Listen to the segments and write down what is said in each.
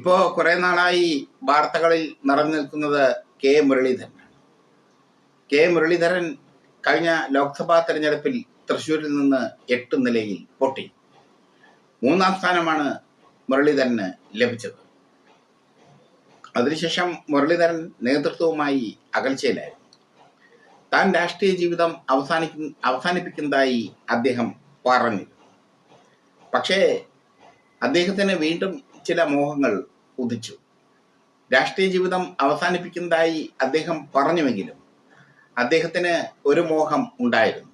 ഇപ്പോ കുറെ നാളായി വാർത്തകളിൽ നിറഞ്ഞു നിൽക്കുന്നത് കെ മുരളീധരൻ കെ മുരളീധരൻ കഴിഞ്ഞ ലോക്സഭാ തെരഞ്ഞെടുപ്പിൽ തൃശൂരിൽ നിന്ന് എട്ട് നിലയിൽ പൊട്ടി മൂന്നാം സ്ഥാനമാണ് മുരളീധരന് ലഭിച്ചത്. അതിനുശേഷം മുരളീധരൻ നേതൃത്വവുമായി അകൽച്ചയിലായിരുന്നു. താൻ രാഷ്ട്രീയ ജീവിതം അവസാനിക്കും അവസാനിപ്പിക്കുന്നതായി അദ്ദേഹം പറഞ്ഞു. പക്ഷേ അദ്ദേഹത്തിന് വീണ്ടും ചില മോഹങ്ങൾ ഉദിച്ചു. രാഷ്ട്രീയ ജീവിതം അവസാനിപ്പിക്കുന്നതായി അദ്ദേഹം പറഞ്ഞുവെങ്കിലും അദ്ദേഹത്തിന് ഒരു മോഹം ഉണ്ടായിരുന്നു.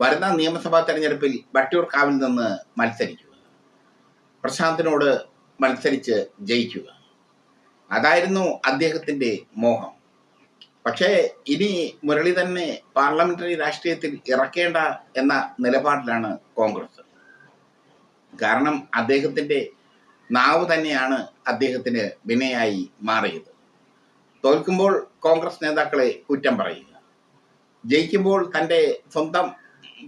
വരുന്ന നിയമസഭാ തെരഞ്ഞെടുപ്പിൽ വട്ടിയൂർക്കാവിൽ നിന്ന് മത്സരിക്കുക. പ്രശാന്തിനോട് മത്സരിച്ച് ജയിക്കുക. അതായിരുന്നു അദ്ദേഹത്തിന്റെ മോഹം. പക്ഷേ ഇനി മുരളി തന്നെ പാർലമെന്ററി രാഷ്ട്രീയത്തിൽ ഇറക്കേണ്ട എന്ന നിലപാടിലാണ് കോൺഗ്രസ്. കാരണം അദ്ദേഹത്തിന്റെ നാവ് തന്നെയാണ് അദ്ദേഹത്തിന് വിനയായി മാറിയത്. തോൽക്കുമ്പോൾ കോൺഗ്രസ് നേതാക്കളെ കുറ്റം പറയുക. ജയിക്കുമ്പോൾ തന്റെ സ്വന്തം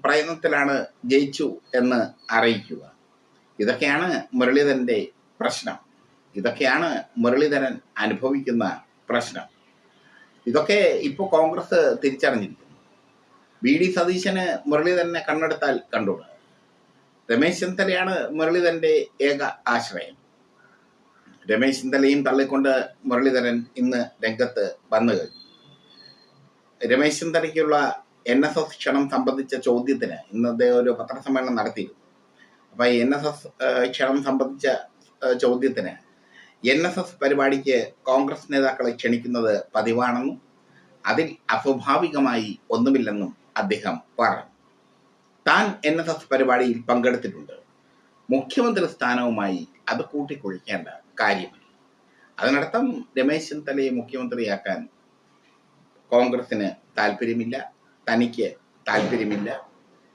പ്രയത്നത്തിലാണ് ജയിച്ചു എന്ന് അറിയിക്കുക. ഇതൊക്കെയാണ് മുരളീധരന്റെ പ്രശ്നം. ഇതൊക്കെയാണ് മുരളീധരൻ അനുഭവിക്കുന്ന പ്രശ്നം. ഇതൊക്കെ ഇപ്പോൾ കോൺഗ്രസ് തിരിച്ചറിഞ്ഞിരിക്കുന്നു. വി ഡി സതീശന് മുരളീധരനെ കണ്ണെടുത്താൽ കണ്ടുകൂടാ രമേശ് ചെന്നിത്തലയാണ് മുരളീധരന്റെ ഏക ആശ്രയം. രമേശ് ചെന്നിത്തലയും തള്ളിക്കൊണ്ട് മുരളീധരൻ ഇന്ന് രംഗത്ത് വന്നു കഴിഞ്ഞു. രമേശ് ചെന്നിത്തലയ്ക്കുള്ള എൻ എസ് എസ് ക്ഷണം സംബന്ധിച്ച ചോദ്യത്തിന് ഇന്ന് അദ്ദേഹം ഒരു പത്രസമ്മേളനം നടത്തിയിരുന്നു. അപ്പൊ എൻ എസ് എസ് ക്ഷണം സംബന്ധിച്ച ചോദ്യത്തിന് എൻ എസ് എസ് പരിപാടിക്ക് കോൺഗ്രസ് നേതാക്കളെ ക്ഷണിക്കുന്നത് പതിവാണെന്നും അതിൽ അസ്വാഭാവികമായി ഒന്നുമില്ലെന്നും അദ്ദേഹം പറഞ്ഞു. താൻ എൻ എസ് എസ് പരിപാടിയിൽ പങ്കെടുത്തിട്ടുണ്ട്. മുഖ്യമന്ത്രി സ്ഥാനവുമായി അത് കൂട്ടിക്കൊഴിക്കേണ്ട കാര്യമില്ല. അതിനർത്ഥം രമേശ് ചെന്നിത്തലയെ മുഖ്യമന്ത്രിയാക്കാൻ കോൺഗ്രസിന് താല്പര്യമില്ല തനിക്ക് താല്പര്യമില്ല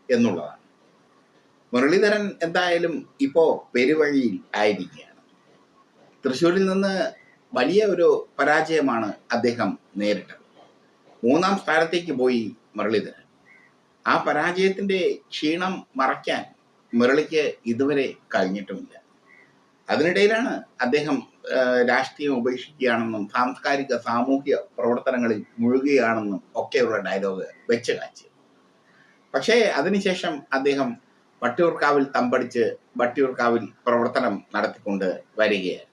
എന്നുള്ളതാണ്. മുരളീധരൻ എന്തായാലും ഇപ്പോ പെരുവഴിയിൽ ആയിരിക്കുകയാണ്. തൃശ്ശൂരിൽ നിന്ന് വലിയ ഒരു പരാജയമാണ് അദ്ദേഹം നേരിട്ടത്. മൂന്നാം സ്ഥാനത്തേക്ക് പോയി മുരളീധരൻ. ആ പരാജയത്തിന്റെ ക്ഷീണം മറയ്ക്കാൻ മുരളിക്ക് ഇതുവരെ കഴിഞ്ഞിട്ടുമില്ല. അതിനിടയിലാണ് അദ്ദേഹം രാഷ്ട്രീയം ഉപേക്ഷിക്കുകയാണെന്നും സാംസ്കാരിക സാമൂഹ്യ പ്രവർത്തനങ്ങളിൽ മുഴുകുകയാണെന്നും ഒക്കെയുള്ള ഡയലോഗ് വെച്ച് കാച്ചി പക്ഷേ അതിനുശേഷം അദ്ദേഹം വട്ടിയൂർക്കാവിൽ തമ്പടിച്ച് വട്ടിയൂർക്കാവിൽ പ്രവർത്തനം നടത്തിക്കൊണ്ട് വരികയായിരുന്നു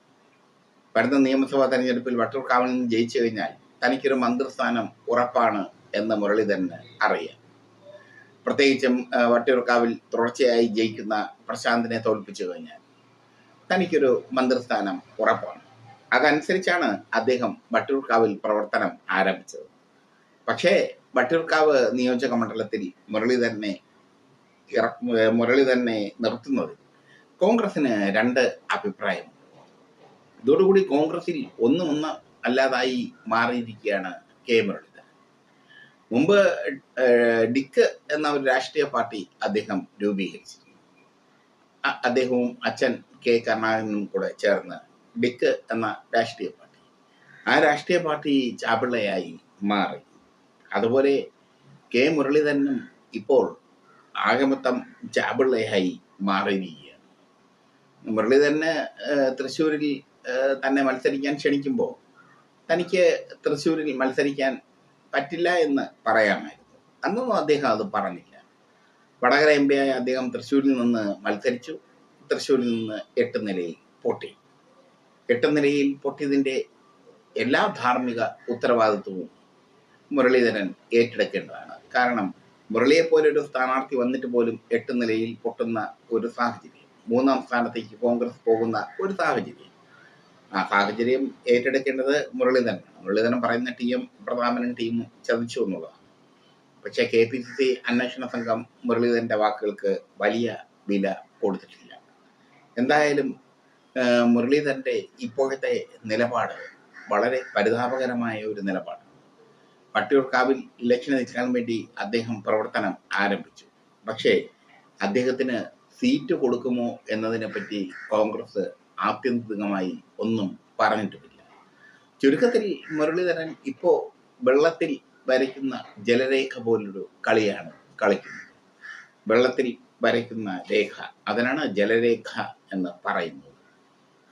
വരുന്ന നിയമസഭാ തെരഞ്ഞെടുപ്പിൽ വട്ടിയൂർക്കാവിൽ നിന്ന് ജയിച്ചു കഴിഞ്ഞാൽ തനിക്കൊരു മന്ത്രിസ്ഥാനം ഉറപ്പാണ് എന്ന് മുരളീധരന് അറിയാം. പ്രത്യേകിച്ചും വട്ടിയൂർക്കാവിൽ തുടർച്ചയായി ജയിക്കുന്ന പ്രശാന്തിനെ തോൽപ്പിച്ചു കഴിഞ്ഞാൽ തനിക്കൊരു മന്ത്രിസ്ഥാനം ഉറപ്പാണ്. അതനുസരിച്ചാണ് അദ്ദേഹം വട്ടിയൂർക്കാവിൽ പ്രവർത്തനം ആരംഭിച്ചത്. പക്ഷേ വട്ടിയൂർക്കാവ് നിയോജക മണ്ഡലത്തിൽ മുരളീധരനെ മുരളീധരനെ നിർത്തുന്നതിൽ കോൺഗ്രസിന് രണ്ട് അഭിപ്രായം ഇതോടുകൂടി കോൺഗ്രസിൽ ഒന്നും ഒന്ന് അല്ലാതായി മാറിയിരിക്കുകയാണ് കെ. മുരളീധരൻ മുമ്പ് ഡിക്ക് എന്ന ഒരു രാഷ്ട്രീയ പാർട്ടി അദ്ദേഹം രൂപീകരിച്ചിരുന്നു. അദ്ദേഹവും അച്ഛൻ കെ കരുണാകരനും കൂടെ ചേർന്ന് ഡിക്ക് എന്ന രാഷ്ട്രീയ പാർട്ടി. ആ രാഷ്ട്രീയ പാർട്ടി ചാപിള്ളയായി മാറി. അതുപോലെ കെ മുരളീധരനും ഇപ്പോൾ ആകമത്തം ചാപിള്ളയായി മാറിയിരിക്കുകയാണ്. മുരളീധരന് തൃശ്ശൂരിൽ തന്നെ മത്സരിക്കാൻ ക്ഷണിക്കുമ്പോൾ തനിക്ക് തൃശ്ശൂരിൽ മത്സരിക്കാൻ പറ്റില്ല എന്ന് പറയാമായിരുന്നു. അന്നൊന്നും അദ്ദേഹം അത് പറഞ്ഞില്ല. വടകര എം ആയ അദ്ദേഹം തൃശ്ശൂരിൽ നിന്ന് മത്സരിച്ചു. തൃശ്ശൂരിൽ നിന്ന് എട്ട് നിലയിൽ പൊട്ടി. എട്ട് നിലയിൽ പൊട്ടിയതിന്റെ എല്ലാ ധാർമ്മിക ഉത്തരവാദിത്വവും മുരളീധരൻ ഏറ്റെടുക്കേണ്ടതാണ്. കാരണം മുരളിയെ പോലെ ഒരു സ്ഥാനാർത്ഥി വന്നിട്ട് പോലും എട്ട് നിലയിൽ പൊട്ടുന്ന ഒരു സാഹചര്യം മൂന്നാം സ്ഥാനത്തേക്ക് കോൺഗ്രസ് പോകുന്ന ഒരു സാഹചര്യം ആ സാഹചര്യം ഏറ്റെടുക്കേണ്ടത് മുരളീധരൻ മുരളീധരൻ പറയുന്ന ടീം പ്രതാപനും ടീമും ചതിച്ചു എന്നുള്ളതാണ്. പക്ഷേ കെ പി സി സി അന്വേഷണ സംഘം മുരളീധരന്റെ വാക്കുകൾക്ക് വലിയ വില കൊടുത്തിട്ടില്ല. എന്തായാലും മുരളീധരന്റെ ഇപ്പോഴത്തെ നിലപാട് വളരെ പരിതാപകരമായ ഒരു നിലപാട്. വട്ടിയൂർക്കാവിൽ ഇലക്ഷന് നിൽക്കാൻ വേണ്ടി അദ്ദേഹം പ്രവർത്തനം ആരംഭിച്ചു. പക്ഷേ അദ്ദേഹത്തിന് സീറ്റ് കൊടുക്കുമോ എന്നതിനെ പറ്റി കോൺഗ്രസ് ആത്യന്തികമായി ഒന്നും പറഞ്ഞിട്ടുമില്ല ചുരുക്കത്തിൽ മുരളീധരൻ ഇപ്പോ വെള്ളത്തിൽ വരയ്ക്കുന്ന ജലരേഖ പോലൊരു കളിയാണ് കളിക്കുന്നത്. വെള്ളത്തിൽ വരയ്ക്കുന്ന രേഖ അതിനാണ് ജലരേഖ എന്ന് പറയുന്നത്.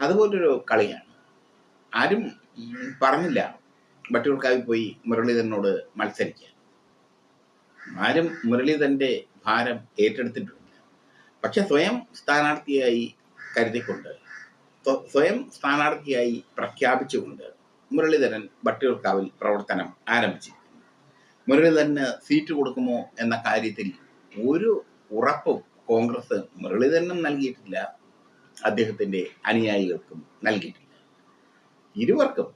അതുപോലൊരു കളിയാണ്. ആരും പറഞ്ഞില്ല. വട്ടിയൂർക്കാവിൽ പോയി മുരളീധരനോട് മത്സരിക്കാൻ. ആരും മുരളീധരന്റെ ഭാരം ഏറ്റെടുത്തിട്ടുണ്ട് പക്ഷെ സ്വയം സ്ഥാനാർത്ഥിയായി കരുതിക്കൊണ്ട് സ്വയം സ്ഥാനാർത്ഥിയായി പ്രഖ്യാപിച്ചുകൊണ്ട് മുരളീധരൻ വട്ടിയൂർക്കാവിൽ പ്രവർത്തനം ആരംഭിച്ചിരിക്കുന്നു. മുരളീധരന് സീറ്റ് കൊടുക്കുമോ എന്ന കാര്യത്തിൽ ഒരു ഉറപ്പും കോൺഗ്രസ് മുരളീധരനും നൽകിയിട്ടില്ല. അദ്ദേഹത്തിന്റെ അനുയായികൾക്കും നൽകിയിട്ടില്ല. ഇരുവർക്കും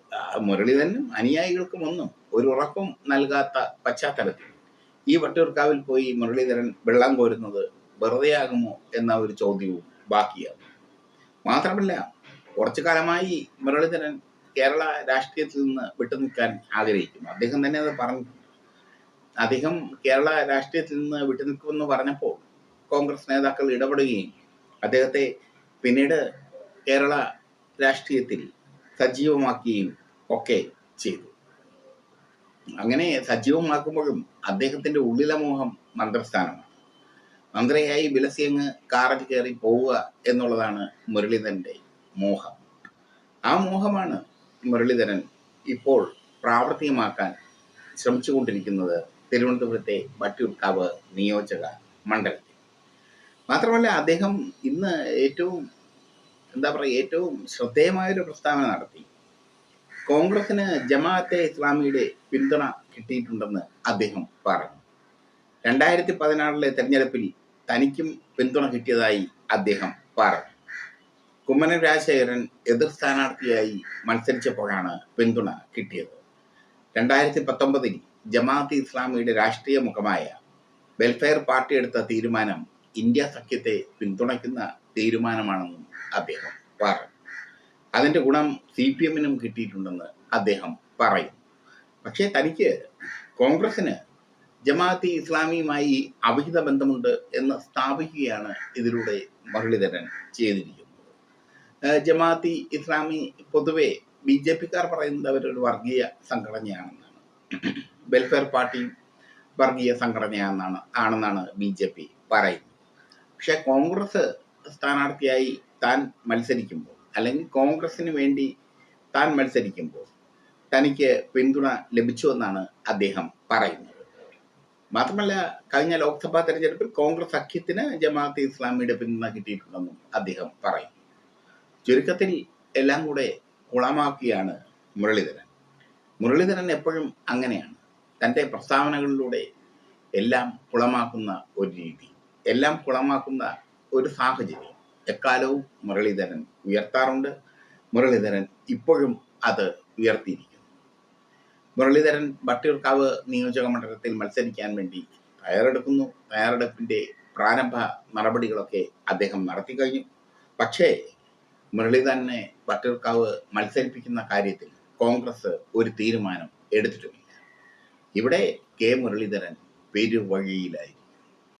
മുരളീധരനും അനുയായികൾക്കും ഒന്നും ഒരു ഉറപ്പും നൽകാത്ത പശ്ചാത്തലത്തിൽ ഈ വട്ടിയൂർക്കാവിൽ പോയി മുരളീധരൻ വെള്ളം കോരുന്നത് വെറുതെയാകുമോ എന്ന ഒരു ചോദ്യവും ബാക്കിയാകും. മാത്രമല്ല കുറച്ചു കാലമായി മുരളീധരൻ കേരള രാഷ്ട്രീയത്തിൽ നിന്ന് വിട്ടുനിൽക്കാൻ ആഗ്രഹിക്കുന്നു. അദ്ദേഹം തന്നെ അത് പറഞ്ഞു. അദ്ദേഹം കേരള രാഷ്ട്രീയത്തിൽ നിന്ന് വിട്ടുനിൽക്കുമെന്ന് പറഞ്ഞപ്പോൾ കോൺഗ്രസ് നേതാക്കൾ ഇടപെടുകയും അദ്ദേഹത്തെ പിന്നീട് കേരള രാഷ്ട്രീയത്തിൽ സജീവമാക്കുകയും ഒക്കെ ചെയ്തു. അങ്ങനെ സജീവമാക്കുമ്പോഴും അദ്ദേഹത്തിന്റെ ഉള്ളിലെ മോഹം മന്ത്രിസ്ഥാനമാണ്. മന്ത്രിയായി വിലസിയങ്ങ് കാറിൽ കയറി പോവുക എന്നുള്ളതാണ് മുരളീധരന്റെ മോഹം. ആ മോഹമാണ് മുരളീധരൻ ഇപ്പോൾ പ്രാവർത്തികമാക്കാൻ ശ്രമിച്ചുകൊണ്ടിരിക്കുന്നത് തിരുവനന്തപുരത്തെ വട്ടിയൂർക്കാവ് നിയോജക മണ്ഡലത്തിൽ. മാത്രമല്ല അദ്ദേഹം ഇന്ന് ഏറ്റവും എന്താ പറയുക ഏറ്റവും ശ്രദ്ധേയമായൊരു പ്രസ്താവന നടത്തി. കോൺഗ്രസിന് ജമാഅത്തെ ഇസ്ലാമിയുടെ പിന്തുണ കിട്ടിയിട്ടുണ്ടെന്ന് അദ്ദേഹം പറഞ്ഞു. രണ്ടായിരത്തി പതിനാറിലെ തെരഞ്ഞെടുപ്പിൽ തനിക്കും പിന്തുണ കിട്ടിയതായി അദ്ദേഹം പറഞ്ഞു. കുമ്മനം രാജശേഖരൻ എതിർ സ്ഥാനാർത്ഥിയായി മത്സരിച്ചപ്പോഴാണ് പിന്തുണ കിട്ടിയത്. രണ്ടായിരത്തി പത്തൊമ്പതിൽ ജമാഅത്ത് ഇസ്ലാമിയുടെ രാഷ്ട്രീയ മുഖമായ വെൽഫെയർ പാർട്ടി എടുത്ത തീരുമാനം ഇന്ത്യ സഖ്യത്തെ പിന്തുണയ്ക്കുന്ന തീരുമാനമാണെന്നും അദ്ദേഹം പറഞ്ഞു. അതിന്റെ ഗുണം സി പി എമ്മിനും കിട്ടിയിട്ടുണ്ടെന്ന് അദ്ദേഹം പറയും പക്ഷേ തനിക്ക് കോൺഗ്രസിന് ജമാഅത്ത് ഇസ്ലാമിയുമായി അവിഹിത ബന്ധമുണ്ട് എന്ന് സ്ഥാപിക്കുകയാണ് ഇതിലൂടെ മുരളീധരൻ ചെയ്തിരിക്കുന്നത്. ജമാഅത്ത് ഇസ്ലാമി പൊതുവെ ബി ജെ പിക്കാർ പറയുന്നത് അവരൊരു വർഗീയ സംഘടനയാണെന്നാണ്. വെൽഫെയർ പാർട്ടി വർഗീയ സംഘടനയാണെന്നാണ് ആണെന്നാണ് ബി ജെ പി പറയുന്നത്. പക്ഷെ കോൺഗ്രസ് സ്ഥാനാർത്ഥിയായി താൻ മത്സരിക്കുമ്പോൾ അല്ലെങ്കിൽ കോൺഗ്രസിന് വേണ്ടി താൻ മത്സരിക്കുമ്പോൾ തനിക്ക് പിന്തുണ ലഭിച്ചു എന്നാണ് അദ്ദേഹം പറയുന്നത്. മാത്രമല്ല കഴിഞ്ഞ ലോക്സഭാ തെരഞ്ഞെടുപ്പിൽ കോൺഗ്രസ് സഖ്യത്തിന് ജമാഅത്ത് ഇസ്ലാമിയുടെ പിന്തുണ കിട്ടിയിട്ടുണ്ടെന്നും അദ്ദേഹം പറയും ചുരുക്കത്തിൽ എല്ലാം കൂടെ കുളമാക്കിയാണ് മുരളീധരൻ. മുരളീധരൻ എപ്പോഴും അങ്ങനെയാണ്. തന്റെ പ്രസ്താവനകളിലൂടെ എല്ലാം കുളമാക്കുന്ന ഒരു രീതി എല്ലാം കുളമാക്കുന്ന ഒരു സാഹചര്യം എക്കാലവും മുരളീധരൻ ഉയർത്താറുണ്ട്. മുരളീധരൻ ഇപ്പോഴും അത് ഉയർത്തിയിരിക്കുന്നു. മുരളീധരൻ വട്ടിയൂർക്കാവ് നിയോജക മണ്ഡലത്തിൽ മത്സരിക്കാൻ വേണ്ടി തയ്യാറെടുക്കുന്നു. തയ്യാറെടുപ്പിന്റെ പ്രാരംഭ നടപടികളൊക്കെ അദ്ദേഹം നടത്തി കഴിഞ്ഞു. പക്ഷേ മുരളീധരനെ വട്ടിയൂർക്കാവ് മത്സരിപ്പിക്കുന്ന കാര്യത്തിൽ കോൺഗ്രസ് ഒരു തീരുമാനം എടുത്തിട്ടുമില്ല. ഇവിടെ കെ മുരളീധരൻ പെരുവഴിയിലായി